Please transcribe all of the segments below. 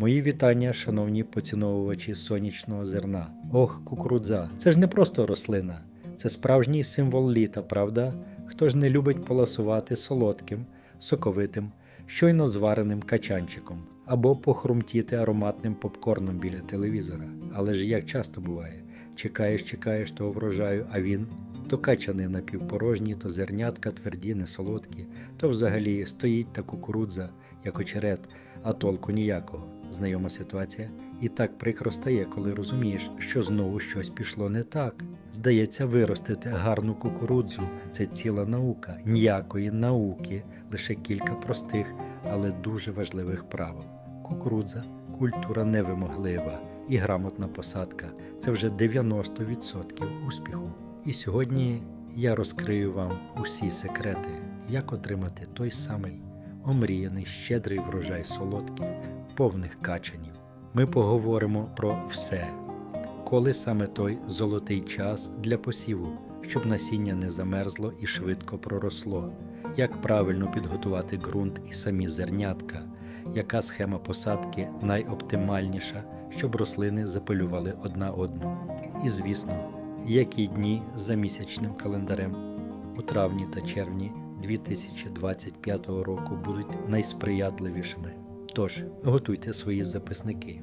Мої вітання, шановні поціновувачі сонячного зерна. Ох, кукурудза, це ж не просто рослина, це справжній символ літа, правда? Хто ж не любить поласувати солодким, соковитим, щойно звареним качанчиком або похрумтіти ароматним попкорном біля телевізора. Але ж як часто буває, чекаєш, чекаєш того врожаю, а він то качани напівпорожні, то зернятка тверді, не солодкі, то взагалі стоїть та кукурудза, як очерет, а толку ніякого. Знайома ситуація. І так прикро стає, коли розумієш, що знову щось пішло не так. Здається, виростити гарну кукурудзу це ціла наука, ніякої науки, лише кілька простих, але дуже важливих правил. Кукурудза культура невимоглива і грамотна посадка це вже 90% успіху. І сьогодні я розкрию вам усі секрети, як отримати той самий омріяний щедрий врожай солодких, повних качанів. Ми поговоримо про все, коли саме той золотий час для посіву, щоб насіння не замерзло і швидко проросло, як правильно підготувати ґрунт і самі зернятка, яка схема посадки найоптимальніша, щоб рослини запилювали одна одну. І, звісно, які дні за місячним календарем у травні та червні 2025 року будуть найсприятливішими. Тож готуйте свої записники,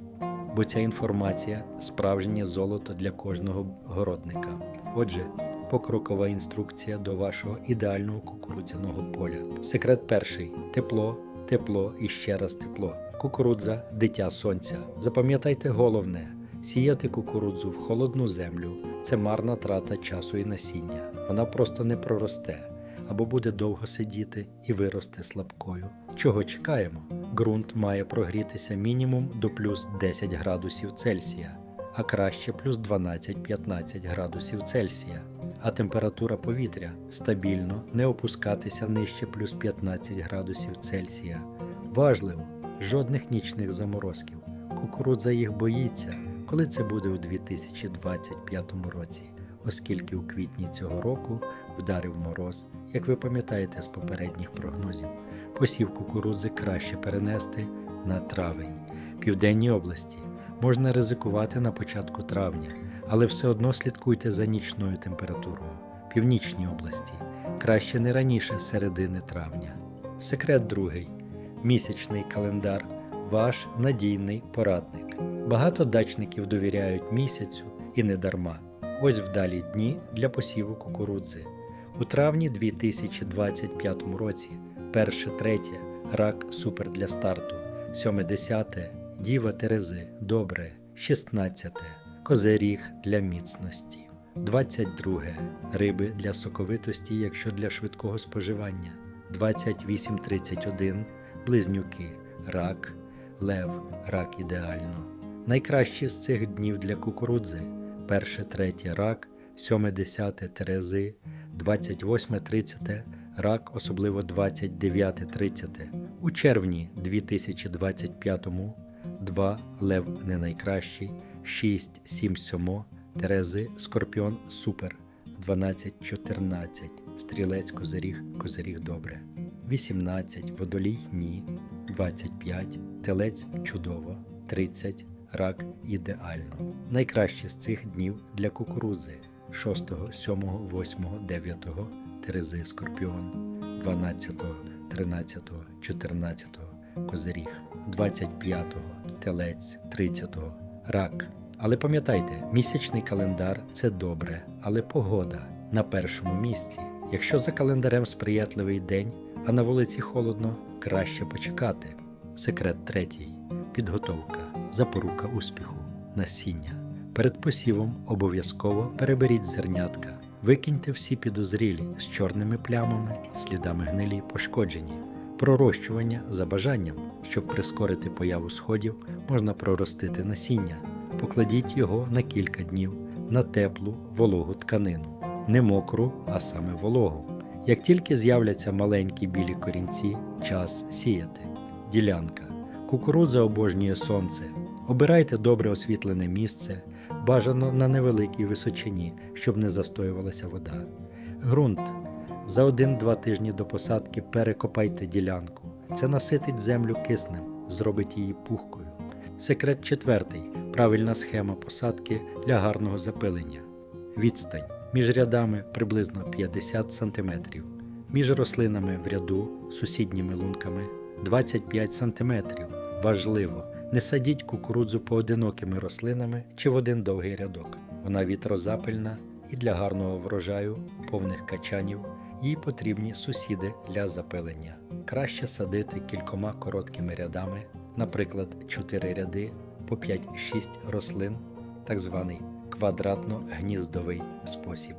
бо ця інформація справжнє золото для кожного городника. Отже, покрокова інструкція до вашого ідеального кукурудзяного поля. Секрет перший: тепло, тепло і ще раз тепло. Кукурудза дитя сонця. Запам'ятайте головне: сіяти кукурудзу в холодну землю це марна трата часу і насіння. Вона просто не проросте або буде довго сидіти і виросте слабкою. Чого чекаємо? Ґрунт має прогрітися мінімум до плюс 10 градусів Цельсія, а краще плюс 12-15 градусів Цельсія. А температура повітря стабільно не опускатися нижче плюс 15 градусів Цельсія. Важливо, жодних нічних заморозків. Кукурудза їх боїться, коли це буде у 2025 році, оскільки у квітні цього року вдарив мороз, як ви пам'ятаєте з попередніх прогнозів. Посів кукурудзи краще перенести на травень. Південній області можна ризикувати на початку травня, але все одно слідкуйте за нічною температурою. Північній області краще не раніше середини травня. Секрет другий місячний календар ваш надійний порадник. Багато дачників довіряють місяцю і не дарма. Ось вдалі дні для посіву кукурудзи. У травні 2025 році перше третє рак супер для старту, сьоме десяте діва Терези добре, 16 козиріг для міцності, 22 риби для соковитості, якщо для швидкого споживання, 28-31 близнюки, рак, лев, рак ідеально. Найкращі з цих днів для кукурудзи перше третє рак, сьоме десяте терези, 28-30 рак, особливо 29-30. У червні 2025 2 лев не найкращий, 6, 7, 7 Терези, Скорпіон Супер, 12-14, Стрілець Козиріг, Козиріг добре, 18 Водолій Ні, 25 Телець чудово, 30 Рак ідеально. Найкраще з цих днів для кукурудзи 6, 7, 8, 9 Терези Скорпіон, 12, 13, 14 Козиріг, 25 Телець, 30 Рак. Але пам'ятайте, місячний календар це добре, але погода на першому місці. Якщо за календарем сприятливий день, а на вулиці холодно, краще почекати. Секрет третій підготовка, запорука успіху, насіння. Перед посівом обов'язково переберіть зернятка, викиньте всі підозрілі з чорними плямами, слідами гнилі, пошкоджені. Пророщування за бажанням, щоб прискорити появу сходів, можна проростити насіння. Покладіть його на кілька днів на теплу вологу тканину, не мокру, а саме вологу. Як тільки з'являться маленькі білі корінці, час сіяти. Ділянка. Кукурудза обожнює сонце. Обирайте добре освітлене місце, бажано на невеликій височині, щоб не застоювалася вода. Ґрунт. За один-два тижні до посадки перекопайте ділянку. Це наситить землю киснем, зробить її пухкою. Секрет четвертий правильна схема посадки для гарного запилення. Відстань між рядами приблизно 50 см, між рослинами в ряду сусідніми лунками 25 см. Важливо, не садіть кукурудзу поодинокими рослинами чи в один довгий рядок. Вона вітрозапильна і для гарного врожаю повних качанів їй потрібні сусіди для запилення. Краще садити кількома короткими рядами, наприклад, 4 ряди по 5-6 рослин, так званий квадратно-гніздовий спосіб.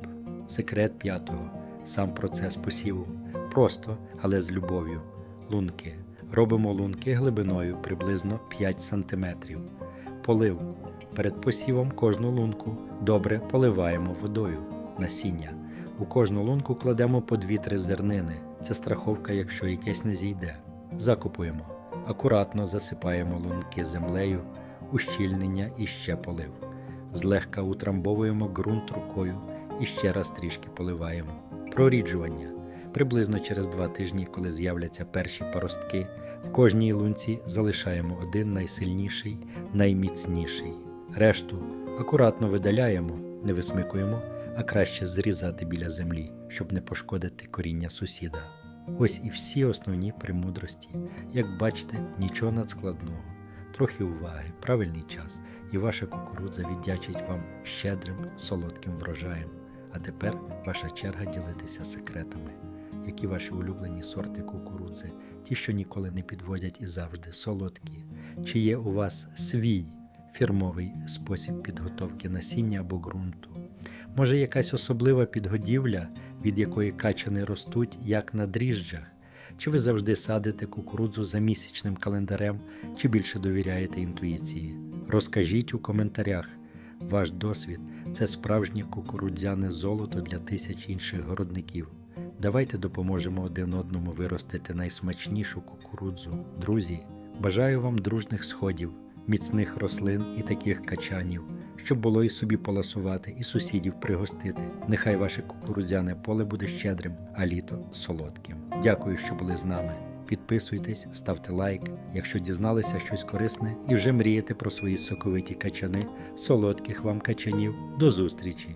Секрет п'ятого. Сам процес посіву. Просто, але з любов'ю. Лунки. Робимо лунки глибиною приблизно 5 см. Полив. Перед посівом кожну лунку добре поливаємо водою. Насіння. У кожну лунку кладемо по 2-3 зернини. Це страховка, якщо якесь не зійде. Закупуємо. Акуратно засипаємо лунки землею, ущільнення і ще полив. Злегка утрамбовуємо ґрунт рукою і ще раз трішки поливаємо. Проріджування. Приблизно через два тижні, коли з'являться перші паростки, в кожній лунці залишаємо один найсильніший, найміцніший. Решту акуратно видаляємо, не висмикуємо, а краще зрізати біля землі, щоб не пошкодити коріння сусіда. Ось і всі основні премудрості. Як бачите, нічого надскладного, трохи уваги, правильний час, і ваша кукурудза віддячить вам щедрим, солодким врожаєм. А тепер ваша черга ділитися секретами. Які ваші улюблені сорти кукурудзи, ті, що ніколи не підводять і завжди солодкі, чи є у вас свій фірмовий спосіб підготовки насіння або ґрунту? Може, якась особлива підгодівля, від якої качани ростуть, як на дріжджах? Чи ви завжди садите кукурудзу за місячним календарем, чи більше довіряєте інтуїції? Розкажіть у коментарях. Ваш досвід це справжнє кукурудзяне золото для тисяч інших городників. Давайте допоможемо один одному виростити найсмачнішу кукурудзу. Друзі, бажаю вам дружних сходів, міцних рослин і таких качанів, щоб було і собі поласувати, і сусідів пригостити. Нехай ваше кукурудзяне поле буде щедрим, а літо солодким. Дякую, що були з нами. Підписуйтесь, ставте лайк, якщо дізналися щось корисне і вже мрієте про свої соковиті качани, солодких вам качанів. До зустрічі!